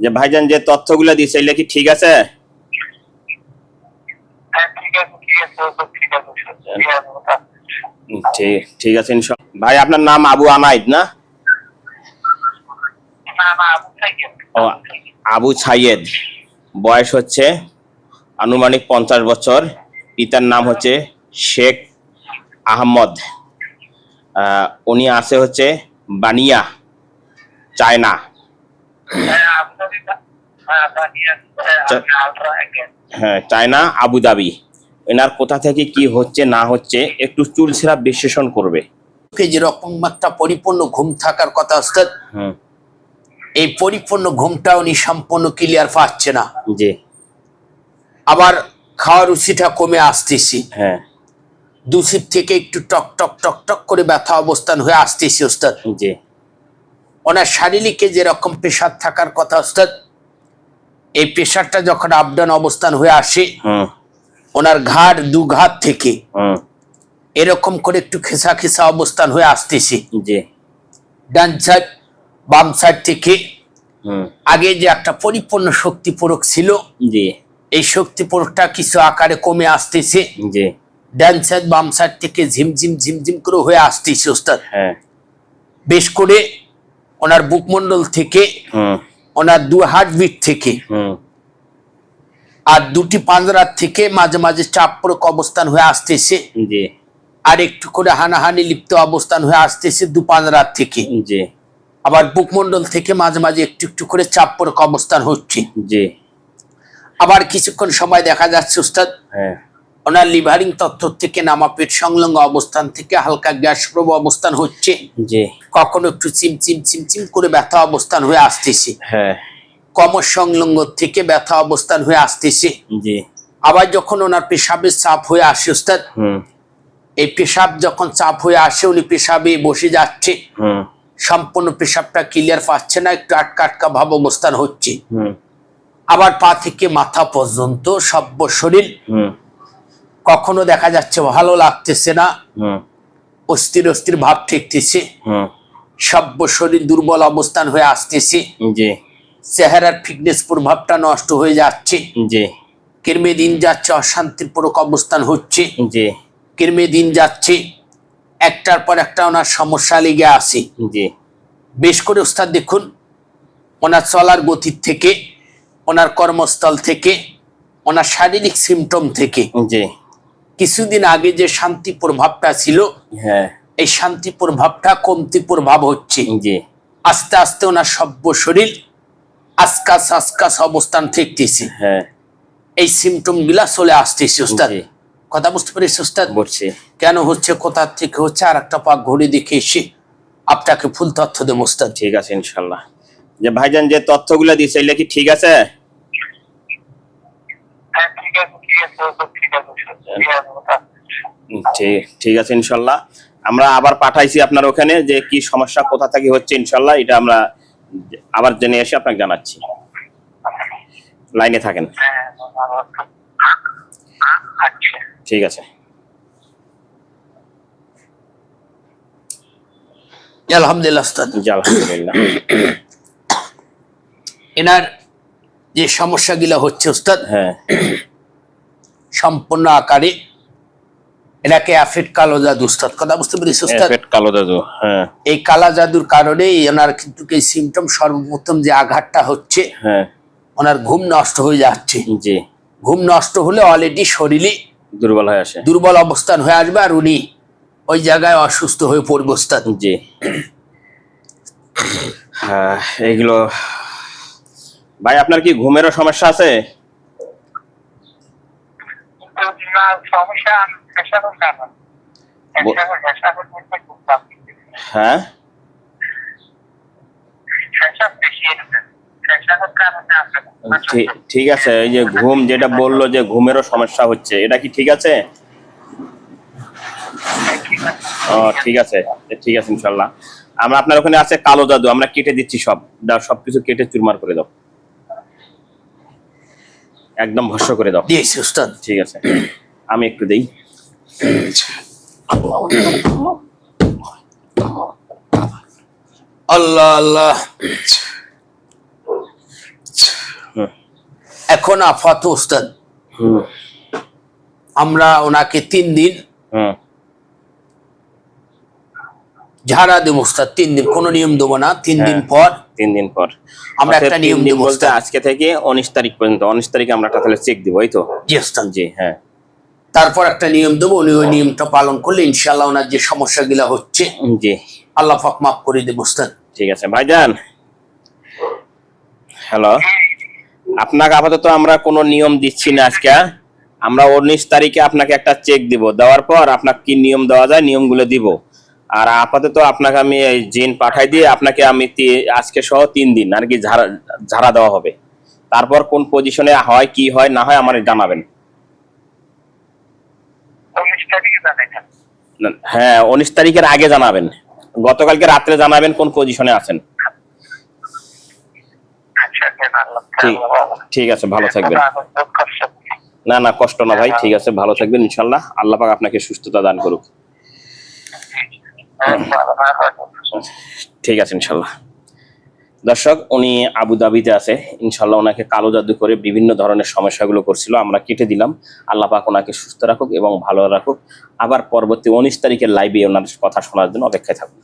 যে ভাইজান যে তথ্যগুলো দিচ্ছে এগুলো কি ঠিক আছে? হ্যাঁ ঠিক আছে ভাই আপনার নাম আবু আনাইদ না? আবু ছাইয়েদ বয়স হচ্ছে আনুমানিক পঞ্চাশ বছর। পিতার নাম হচ্ছে শেখ আহমদ। আহ, উনি আছে হচ্ছে বানিয়া চায়না। হ্যাঁ চায়না আবুধাবি। এনার কোথা থেকে কি হচ্ছে না হচ্ছে একটু চুল চুলছেরা বিশ্লেষণ করবে। যেরকম একটা পরিপূর্ণ ঘুম থাকার কথা ওস্তাদ হুম। এই পরিপূর্ণ ঘুমটা উনি সম্পূর্ণ ক্লিয়ার পাচ্ছে না। জি। আবার খাওয়ার রুচিটা কমে আসতেছি। হ্যাঁ। দূষিত থেকে একটু টক টক টক টক করে ব্যথা অবস্থান হয়ে আসতেছি ওস্তাদ। জি। ওনার শারীরিকে যেরকম প্রেশার থাকার কথা ওস্তাদ এই প্রেশারটা যখন আপডাউন অবস্থান হয়ে আসে হুম। ওনার ঘাড় দু ঘাট থেকে হুম। এরকম করে একটু খেসা খেসা অবস্থান হয়ে আসতেছে। ডান সাইড বাম সাইড থেকে আগে যে একটা পরিপূর্ণ শক্তি প্রয়োগ ছিল এই শক্তি প্রয়োগটা কিছু আকারে কমে আসতেছে। ডান সাইড বাম সাইড থেকে ঝিমঝিম ঝিমঝিম করে হয়ে আসতেছে ওস্তাদ। হ্যাঁ। বেশ করে ওনার বুকমন্ডল থেকে ওনার দু হার্টবিট থেকে। আর দুটি পাঁজরার থেকে মাঝে মাঝে চাপ প্রয়োগ অবস্থান হয়ে আসতেছে। আর একটু করে হানাহানি লিপ্ত অবস্থান হয়ে আসতেছে দু পাঁজরার থেকে। আবার বুকমন্ডল থেকে মাঝে মাঝে একটু একটু করে চাপ প্রয়োগ অবস্থান হচ্ছে। আবার কিছুক্ষণ সময় দেখা যাচ্ছে উস্তাদ। হ্যাঁ। ওনার লিভারিং তত্ত্ব থেকে নামা পেট সংলগ্ন অবস্থান থেকে হালকা গ্যাস প্রব অবস্থান হচ্ছে। জি। কখনো একটু চিম চিম চিমচিম চিমচিম করে ব্যথা অবস্থান হয়ে আসতেছে। হ্যাঁ। কমর সংলগ্ন থেকে ব্যথা অবস্থান হয়ে আসতেছে। জি। আবার যখন ওনার পেশাবের চাপ হয়ে আসে উস্তাদ হুম। এই পেশাব যখন চাপ হয়ে আসে উনি পেশাবে বসে যাচ্ছে। হুম। সম্পূর্ণ পেশাবটা ক্লিয়ার পাচ্ছে না একটু আটকা আটকা ভাব অবস্থান হচ্ছে। হুম। আবার পা থেকে মাথা পর্যন্ত সব্য শরীর হুম। কখনো দেখা যাচ্ছে ভালো লাগতেছে না। অস্থির অস্থির ভাব ঠেকতেছে। হুম সব্য শরীর দুর্বল অবস্থান হয়ে আসতেছে। চেহারার ফিটনেস প্রভাবটা নষ্ট হয়ে যাচ্ছে। কিরমে দিন যাচ্ছে অশান্তির পরক অবস্থান হচ্ছে। কিরমে দিন যাচ্ছে একটার পর একটা ওনার সমস্যা লেগে আসে বেশ করে ওস্তাদ দেখুন ওনার চলার গতির থেকে ওনার কর্মস্থল থেকে ওনার শারীরিক সিমটম থেকে। কিছুদিন আগে যে শান্তি প্রভাবটা ছিল হ্যাঁ। এই শান্তি প্রভাবটা কমতি প্রভাব হচ্ছে। জি। আস্তে আস্তে ওনার সভ্য শরীর আস্কাস আস্কাস অবস্থান থেকতেছে হ্যাঁ। এই সিমটমগুলা চলে আসতেছে ওস্তাদ। কথা বুঝতে পারিস ওস্তাদ? বলছি কেন হচ্ছে কোথা থেকে হচ্ছে আর একটা পাক ঘড়ি দেখে এসে আপনাকে ফুল তথ্য দেবো ওস্তাদ। ঠিক আছে ইনশাল্লাহ। যে ভাইজান যে তথ্যগুলো দিচ্ছে এগুলো কি ঠিক আছে? হ্যাঁ ঠিক আছে ঠিক আছে। ঠিক আছে ইনশাল্লাহ। আমরা আবার পাঠাইছি আপনার ওখানে যে কি সমস্যা কোথা থেকে হচ্ছে ইনশাল্লাহ। এটা আমরা আবার জেনে এসে আপনাকে জানাচ্ছি। লাইনে থাকেন। ঠিক আছে। আলহামদুলিল্লাহ আলহামদুলিল্লাহ। এনার যে সমস্যাগুলো হচ্ছে ওস্তাদ হ্যাঁ। সম্পূর্ণ আকারে এটাকে অ্যাফিড কালো জাদু উস্তাদ কথা বুঝতে পেরেছি উস্তাদ? কালো জাদু হ্যাঁ। এই কালা জাদুর কারণে ওনার কিন্তু এই সিমটম সর্বপ্রথম যে আঘাতটা হচ্ছে হ্যাঁ। ওনার ঘুম নষ্ট হয়ে যাচ্ছে। জি। ঘুম নষ্ট হলে অলরেডি শরীরে দুর্বল হয়ে আসে। দুর্বল অবস্থান হয়ে আসবে আর উনি ওই জায়গায় অসুস্থ হয়ে পড়বে ওস্তাদ জি। হ্যাঁ এইগুলো ভাই আপনার কি ঘুমেরও সমস্যা আছে কিন্তু না সমস্যা আমি চেষ্টা করছি না চেষ্টা করে চেষ্টা করে করতাম হ্যাঁ? ঠিক আছে, এই যে ঘুম যেটা বলল যে ঘুমেরও সমস্যা হচ্ছে, এটা কি ঠিক আছে? ও, ঠিক আছে ঠিক আছে ইনশাল্লাহ। আমরা আপনার ওখানে আছে কালো জাদু, আমরা কেটে দিচ্ছি সব সবকিছু কেটে চুরমার করে দাও। একদম ভস্য করে দাও। দিয়েছি উস্তাদ। ঠিক আছে। আমি একটু দেই। আল্লাহ আল্লাহ। এখন আফাত উস্তাদ। আমরা ওনাকে তিন দিন ঝাড়া দেবো উস্তাদ। তিন দিন কোনো নিয়ম দেবো না। তিন দিন হ্যাঁ। পর তিন দিন পর। আমরা একটা নিয়ম দেবো বলতে আজকে থেকে উনিশ তারিখ পর্যন্ত উনিশ তারিখে আমরা একটা তাহলে চেক দিব এই তো? জি উস্তাদ জি হ্যাঁ। তারপর একটা নিয়ম দেবো উনি ওই নিয়মটা পালন করলে ইনশাল্লাহ ওনার যে সমস্যাগুলো হচ্ছে জি। আল্লাহ পাক মাফ করে দেবো উস্তাদ ঠিক আছে ভাইজান। হ্যালো আপনাকে আপাতত আমরা কোনো নিয়ম দিচ্ছি না আজকে আমরা উনিশ তারিখে আপনাকে একটা চেক দিব দেওয়ার পর আপনাকে কি নিয়ম দেওয়া যায়? নিয়মগুলো দিব। আর আপাতত আপনাকে আমি এই জিন পাঠাই দিয়ে আপনাকে আমি আজকে সহ তিন দিন আর কি ঝাড়া ঝাড়া দেওয়া হবে। তারপর কোন পজিশনে হয় কি হয় না হয় আমার জানাবেন। হ্যাঁ উনিশ তারিখের আগে জানাবেন। গতকালকে রাত্রে জানাবেন কোন পজিশনে আছেন। আচ্ছা ঠিক আছে ভালো থাকবেন। না না কষ্ট না ভাই ঠিক আছে ভালো থাকবেন ইনশাল্লাহ। আল্লাহ পাক আপনাকে সুস্থতা দান করুক। ঠিক আছে, ইনশাল্লাহ। দর্শক, উনি আবুধাবিতে আছে। ইনশাল্লাহ ওনাকে কালো জাদু করে বিভিন্ন ধরনের সমস্যাগুলো করছিল। আমরা কেটে দিলাম। আল্লাহ পাক ওনাকে সুস্থ রাখুক এবং ভালো রাখুক। আবার পরবর্তী উনিশ তারিখের লাইভে ওনার কথা শোনার জন্য অপেক্ষায় থাকুন।